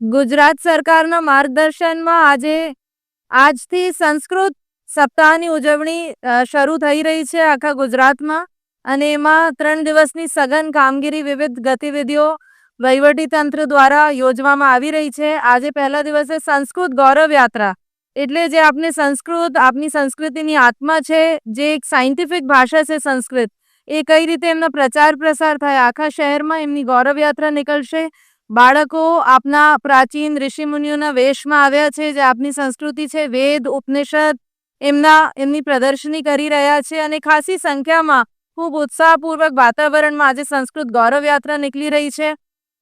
ગુજરાત સરકારના માર્ગદર્શનમાં આજે, આજથી સંસ્કૃત સપ્તાહની ઉજવણી શરૂ થઈ રહી છે આખા ગુજરાતમાં. અને એમાં ત્રણ દિવસની સઘન કામગીરી વિવિધ ગતિવિધિઓ વહીવટી તંત્ર દ્વારા યોજવામાં આવી રહી છે. આજે પહેલા દિવસે સંસ્કૃત ગૌરવ યાત્રા. એટલે જે આપની સંસ્કૃત, આપની સંસ્કૃતિની આત્મા છે, જે એક સાયન્ટિફિક ભાષા છે સંસ્કૃત, એ કઈ રીતે એમનો પ્રચાર પ્રસાર થાય, આખા શહેરમાં એમની ગૌરવ યાત્રા નીકળશે બાળકો આપના પ્રાચીન ઋષિમુનિઓના વેશમાં આવ્યા છે, જે આપની સંસ્કૃતિ છે, વેદ, ઉપનિષદ, એમના, એમની પ્રદર્શની કરી રહ્યા છે અને ખાસી સંખ્યામાં ખૂબ ઉત્સાહપૂર્વક વાતાવરણમાં આજે સંસ્કૃત ગૌરવ યાત્રા નીકળી રહી છે.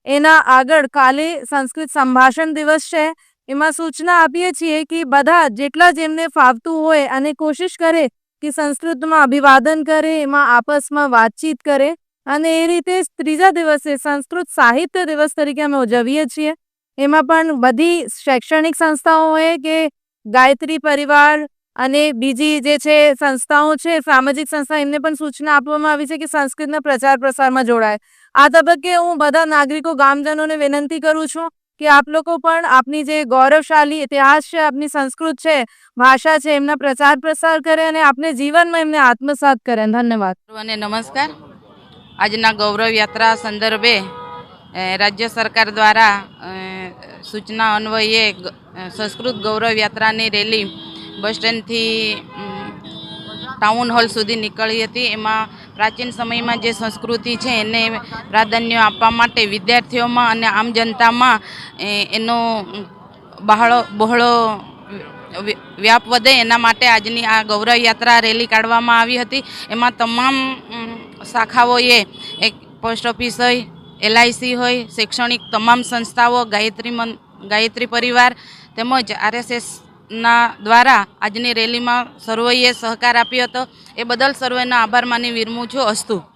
એના આગળ કાલે સંસ્કૃત સંભાષણ દિવસ છે. એમાં સૂચના આપીએ છીએ કે બધા જેટલા જેમને ફાવતું હોય અને કોશિશ કરે કે સંસ્કૃતમાં અભિવાદન કરે, એમાં આપસમાં વાતચીત કરે અને એ રીતે ત્રીજા દિવસે સંસ્કૃત સાહિત્ય દિવસ તરીકે અમે ઉજવીએ છીએ. એમાં પણ બધી શૈક્ષણિક સંસ્થાઓ હોય કે ગાયત્રી પરિવાર અને બીજી જે છે સંસ્થાઓ છે, સામાજિક સંસ્થા, એમને પણ સૂચના આપવામાં આવી છે કે સંસ્કૃતના પ્રચાર પ્રસારમાં જોડાય. આ તબક્કે હું બધા નાગરિકો, ગામજનોને વિનંતી કરું છું કે આપ લોકો પણ આપની જે ગૌરવશાળી ઇતિહાસ છે, આપની સંસ્કૃત છે, ભાષા છે, એમના પ્રચાર પ્રસાર કરે અને આપને જીવનમાં એમને આત્મસાત કરે. ધન્યવાદ. અને નમસ્કાર. આજના ગૌરવ યાત્રા સંદર્ભે રાજ્ય સરકાર દ્વારા સૂચના અન્વયે સંસ્કૃત ગૌરવ યાત્રાની રેલી બસ સ્ટેન્ડથી ટાઉન હોલ સુધી નીકળી હતી. એમાં પ્રાચીન સમયમાં જે સંસ્કૃતિ છે એને પ્રાધાન્ય આપવા માટે વિદ્યાર્થીઓમાં અને આમ જનતામાં એનો બહાળો, બહોળો વ્યાપ વધે. એના માટે આજની આ ગૌરવ યાત્રા રેલી કાઢવામાં આવી હતી. એમાં તમામ અમ, શાખાઓએ એક પોસ્ટ ઓફિસ હોય એલઆઈસી હોય શૈક્ષણિક તમામ સંસ્થાઓ ગાયત્રી મન ગાયત્રી પરિવાર તેમજ આરએસએસના દ્વારા આજની રેલીમાં સર્વેએ સહકાર આપ્યો હતો. એ બદલ સર્વેનો આભાર માની વિરમું છું અસ્તુ.